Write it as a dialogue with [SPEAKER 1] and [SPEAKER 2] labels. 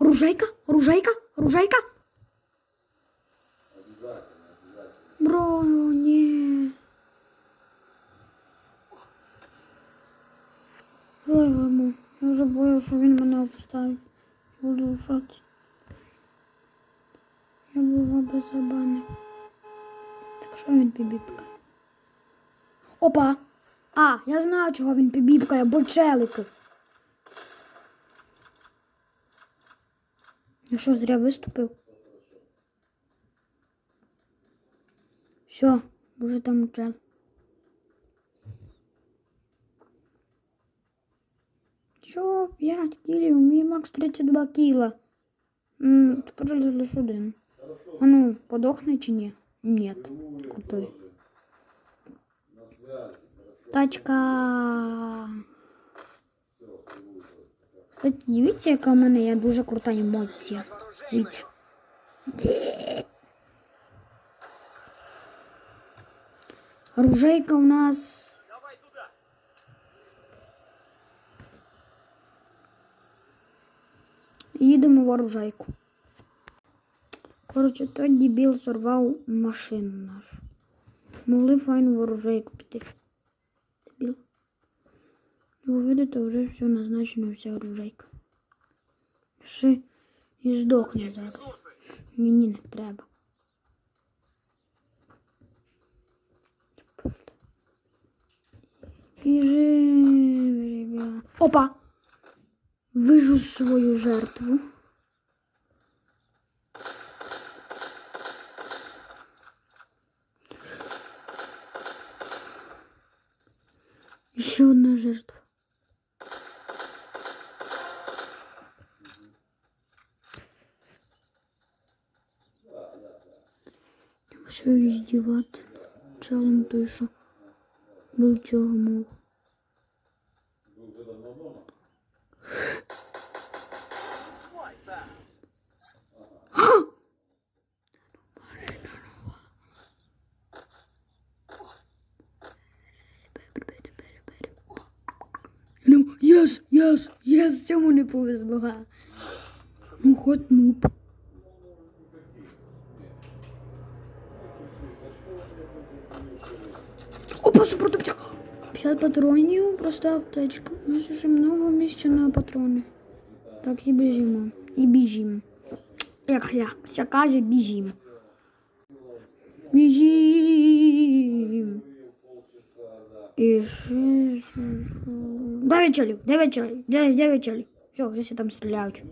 [SPEAKER 1] Ружейка, ружейка, ружейка. Бро, ні. Йому. Я вже боюсь, що він мене обставить. Буду в. Я була без забани. Так що він пібіпкає? Опа! А, я знаю, чого він пібіпкає, бо челики. Я що, зря виступив? Все, вже там чел. Що, 5 кілів, мій макс 32 кіла. М, тепер лиш один. А ну, подохне чи ні? Ні. Крутой. Тачка. Кстати, дивіться, яка в мене є дуже крута емоція. Дивіться. Оружейка у нас. Їдемо в оружейку. Коротше, той дебіл сорвав машину нашу. Могли файну в оружейку піти. Дебіл. Ну, ви видите, вже все назначено, вся оружейка. Ще і здохне зараз. Мені не треба. Біжи, ребят. Опа! Вижу свою жертву. Еще одна жертва. Все издеваться. Челом той, що був цього мов. Єс, єс, єс, цьому не повезло. Ну, хоч нуб. Опа, супротивця. 50 патронів, просто аптечка. У нас вже много місця на патрони. Так, і біжимо. І біжимо. Як я, ся каже, біжимо. Біжимо. І ще... Дев'ять чолів, дев'ять чолів, дев'ять чолів. Все, вже всі там стріляють.